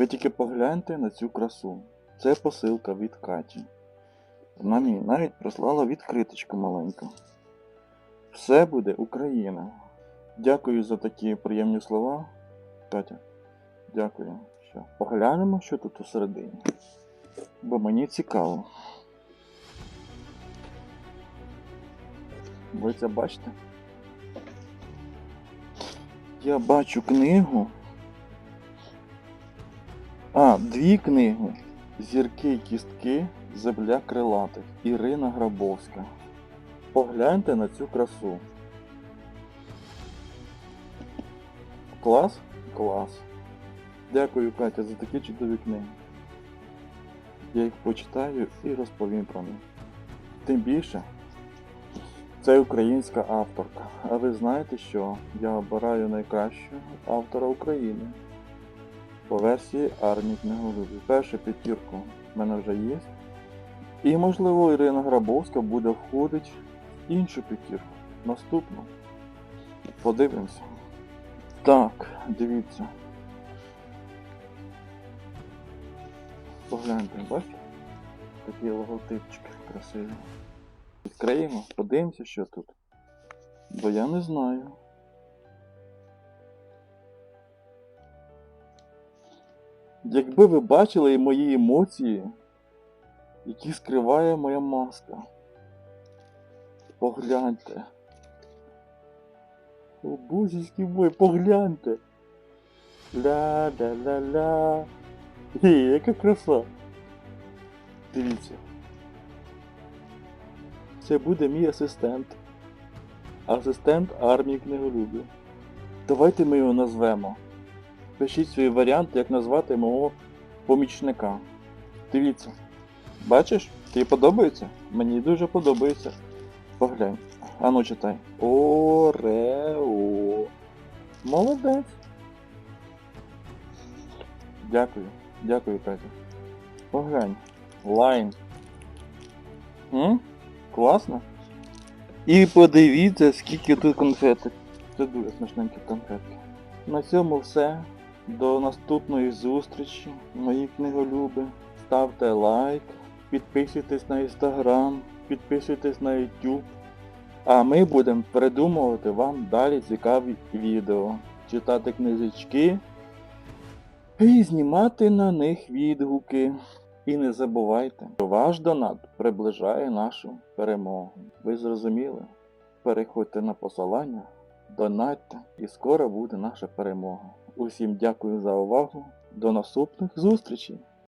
Ви тільки погляньте на цю красу. Це посилка від Каті. Вона мені навіть прислала відкриточку маленьку. Все буде Україна. Дякую за такі приємні слова. Катя, дякую. Що, поглянемо, що тут усередині. Бо мені цікаво. Ви це бачите? Я бачу книгу. А, дві книги. Зірки кістки Земля крилатих. Ірина Грабовська. Погляньте на цю красу. Клас? Клас. Дякую, Катя, за такі чудові книги. Я їх почитаю і розповім про них. Тим більше, це українська авторка. А ви знаєте, що я обираю найкращого автора України по версії Армії Книголюбів. Першу п'ятірку в мене вже є. І, можливо, Ірина Грабовська буде входити в іншу п'ятірку. Наступну. Подивимося. Так, дивіться. Погляньте, бачите? Такі логотипчики красиві. Відкриємо, подивимося, що тут. Бо я не знаю. Якби ви бачили мої емоції, які скриває моя маска. Погляньте. О, божечки мой, погляньте. Ля-ля-ля-ля. Ей, яка краса. Дивіться. Це буде мій асистент. Асистент армії книголюбів. Давайте ми його назвемо. Пишіть свої варіанти, як назвати мого помічника. Дивіться. Бачиш? Тобі подобається? Мені дуже подобається. Поглянь. Ану читай. Орео. Молодець. Дякую. Дякую, Катя. Поглянь. Лайн. М? Класно? І подивіться, скільки тут конфеток. Це дуже смачненькі конфетки. На цьому все. До наступної зустрічі, мої книголюби. Ставте лайк, підписуйтесь на інстаграм, підписуйтесь на YouTube. А ми будемо придумувати вам далі цікаві відео, читати книжечки і знімати на них відгуки. І не забувайте, що ваш донат приближає нашу перемогу. Ви зрозуміли? Переходьте на посилання, донатьте, і скоро буде наша перемога. Усім дякую за увагу. До наступних зустрічей!